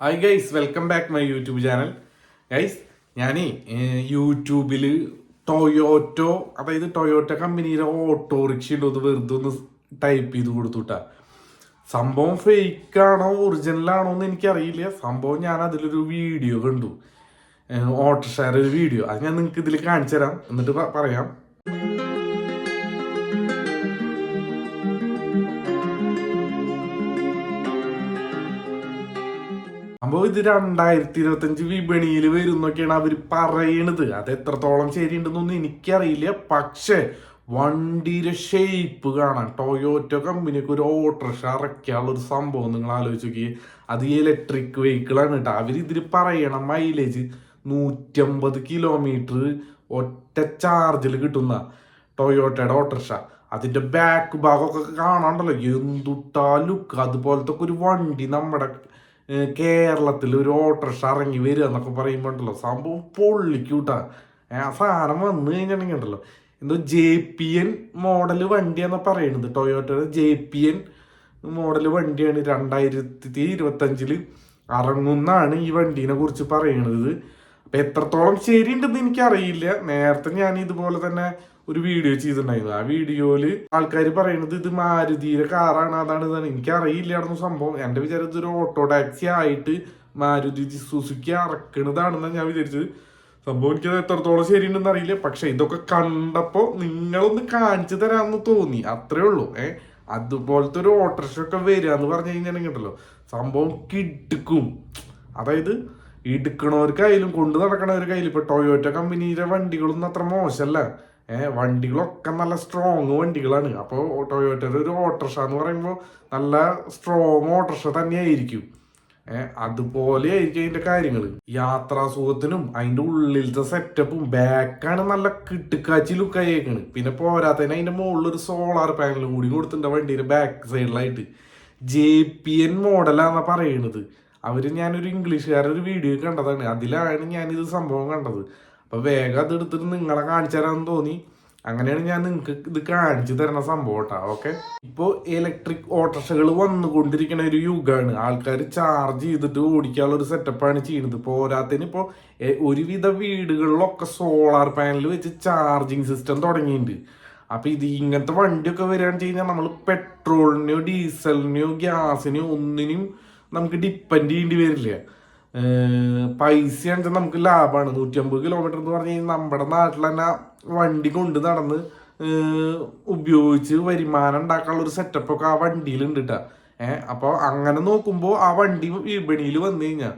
Hi guys welcome back my YouTube channel guys ഞാനേ യൂട്യൂബിൽ ടൊയോറ്റോ അതായത് ടൊയോറ്റ കമ്പനിയുടെ ഓട്ടോറിക്ഷ ഉണ്ടോ വെറുതെ ഒന്ന് ടൈപ്പ് ചെയ്ത് കൊടുത്തുട്ടാ. സംഭവം ഫേക്ക് ആണോ ഒറിജിനൽ ആണോ എന്ന് എനിക്കറിയില്ല. സംഭവം ഞാൻ അതിലൊരു വീഡിയോ കണ്ടു. ഓട്ടോഷാർ ഒരു വീഡിയോ അത് ഞാൻ നിങ്ങൾക്ക് ഇതിൽ കാണിച്ചു തരാം എന്നിട്ട് പറയാം. സംഭവം ഇത് രണ്ടായിരത്തി ഇരുപത്തഞ്ച് വിപണിയിൽ വരും എന്നൊക്കെയാണ് അവർ പറയണത്. അത് എത്രത്തോളം ശരിയുണ്ടെന്നൊന്നും എനിക്കറിയില്ല. പക്ഷേ വണ്ടിയുടെ ഷേപ്പ് കാണാൻ ടൊയോറ്റ കമ്പനിക്ക് ഒരു ഓട്ടോറിക്ഷ ഇറക്കിയുള്ള ഒരു സംഭവം നിങ്ങൾ ആലോചിച്ച് നോക്കി അത് ഈ ഇലക്ട്രിക് വെഹിക്കിളാണ് കേട്ടോ. അവർ ഇതിൽ പറയണ മൈലേജ് നൂറ്റമ്പത് കിലോമീറ്റർ ഒറ്റ ചാർജിൽ കിട്ടുന്ന ടൊയോട്ടയുടെ ഓട്ടോറിക്ഷ അതിന്റെ ബാക്ക് ഭാഗമൊക്കെ കാണാണ്ടല്ലോ. എന്തുട്ടാ ലുക്ക് അതുപോലത്തെ ഒരു വണ്ടി നമ്മുടെ കേരളത്തിൽ ഒരു ഓട്ടോറിക്ഷ ഇറങ്ങി വരിക എന്നൊക്കെ പറയുമ്പോൾ ഉണ്ടല്ലോ സംഭവം പൊള്ളിക്കൂട്ടാ സാധനം വന്നു കഴിഞ്ഞിട്ടുണ്ടെങ്കിൽ ഉണ്ടല്ലോ. എന്തോ ജെ പി എൻ മോഡൽ വണ്ടിയാണെന്ന് പറയുന്നത് ടൊയോട്ടയുടെ ജെ പി എൻ മോഡൽ വണ്ടിയാണ്. രണ്ടായിരത്തി ഇരുപത്തഞ്ചിൽ ഇറങ്ങുന്നാണ് ഈ വണ്ടീനെ കുറിച്ച് പറയണത്. അപ്പം എത്രത്തോളം ശരിയുണ്ടെന്ന് എനിക്കറിയില്ല. നേരത്തെ ഞാൻ ഇതുപോലെ തന്നെ ഒരു വീഡിയോ ചെയ്തിട്ടുണ്ടായിരുന്നു ആ വീഡിയോയിൽ ആൾക്കാർ പറയുന്നത് ഇത് മാരുതിയുടെ കാറാണ് അതാണ് ഇതാണ്. എനിക്കറിയില്ലായിരുന്നു സംഭവം. എന്റെ വിചാരം ഇതൊരു ഓട്ടോ ടാക്സി ആയിട്ട് മാരുതി സുസുക്കി അറക്കണതാണെന്നാണ് ഞാൻ വിചാരിച്ചത്. സംഭവം എനിക്കത് എത്രത്തോളം ശരിയുണ്ടെന്ന് അറിയില്ല. പക്ഷെ ഇതൊക്കെ കണ്ടപ്പോൾ നിങ്ങളൊന്ന് കാണിച്ചു തരാമെന്ന് തോന്നി. അത്രേ ഉള്ളൂ. ഏഹ് അതുപോലത്തെ ഒരു ഓട്ടോറിക്ഷ ഒക്കെ വരിക എന്ന് പറഞ്ഞു കഴിഞ്ഞാൽ ഉണ്ടല്ലോ. സംഭവം കിടക്കും. അതായത് ഇടുക്കണവർക്കായാലും കൊണ്ടു നടക്കണവർക്കായാലും ഇപ്പൊ ടൊയോറ്റ കമ്പനിയുടെ വണ്ടികളൊന്നും അത്ര മോശമല്ല. വണ്ടികളൊക്കെ നല്ല സ്ട്രോങ് വണ്ടികളാണ്. അപ്പോൾ ടൊയോറ്റയുടെ ഒരു ഓട്ടോറിക്ഷ എന്ന് പറയുമ്പോൾ നല്ല സ്ട്രോങ് ഓട്ടോറിക്ഷ തന്നെയായിരിക്കും. അതുപോലെ ആയിരിക്കും അതിന്റെ കാര്യങ്ങൾ യാത്രാസുഖത്തിനും അതിന്റെ ഉള്ളിലത്തെ സെറ്റപ്പും ബാക്കാണ് നല്ല കിട്ടുക്കാച്ചി ലുക്കായേക്കാണ് പിന്നെ പോരാത്തതിന് അതിന്റെ മുകളിൽ ഒരു സോളാർ പാനലും കൂടി കൊടുത്തിട്ടുണ്ട് വണ്ടിയുടെ ബാക്ക് സൈഡിലായിട്ട് ജെ പി എൻ മോഡലാന്നാ പറയണത്. അവർ ഞാനൊരു ഇംഗ്ലീഷുകാരൊരു വീഡിയോ കണ്ടതാണ്. അതിലാണ് ഞാനിത് സംഭവം കണ്ടത്. അപ്പൊ വേഗം അത് എടുത്തിട്ട് നിങ്ങളെ കാണിച്ചു തരാമെന്ന് തോന്നി. അങ്ങനെയാണ് ഞാൻ നിങ്ങൾക്ക് ഇത് കാണിച്ചു തരുന്ന സംഭവം കേട്ടോ ഓക്കെ ഇപ്പോൾ ഇലക്ട്രിക് ഓട്ടോറിക്ഷകൾ വന്നുകൊണ്ടിരിക്കുന്ന ഒരു യുഗമാണ് ആൾക്കാർ ചാർജ് ചെയ്തിട്ട് ഓടിക്കാനുള്ള ഒരു സെറ്റപ്പാണ് ചെയ്യുന്നത് പോരാത്തതിന് ഇപ്പോൾ ഒരുവിധ വീടുകളിലൊക്കെ സോളാർ പാനൽ വെച്ച് ചാർജിങ് സിസ്റ്റം തുടങ്ങിയിട്ടുണ്ട്. അപ്പൊ ഇത് ഇങ്ങനത്തെ വണ്ടിയൊക്കെ വരികയാണെന്ന് വെച്ച് കഴിഞ്ഞാൽ നമ്മൾ പെട്രോളിനെയോ ഡീസലിനെയോ ഗ്യാസിനെയോ ഒന്നിനും നമുക്ക് ഡിപ്പെൻഡ് ചെയ്യേണ്ടി വരില്ല. പൈസ ആണെന്ന് നമുക്ക് ലാഭമാണ് നൂറ്റമ്പത് കിലോമീറ്റർ എന്ന് പറഞ്ഞു കഴിഞ്ഞാൽ നമ്മുടെ നാട്ടിൽ തന്നെ വണ്ടി കൊണ്ട് നടന്ന് ഉപയോഗിച്ച് വരുമാനം ഉണ്ടാക്കാനുള്ള ഒരു സെറ്റപ്പ് ഒക്കെ ആ വണ്ടിയിൽ ഉണ്ട് കേട്ടോ ഏഹ് അപ്പോൾ അങ്ങനെ നോക്കുമ്പോൾ ആ വണ്ടി വിപണിയിൽ വന്നു കഴിഞ്ഞാൽ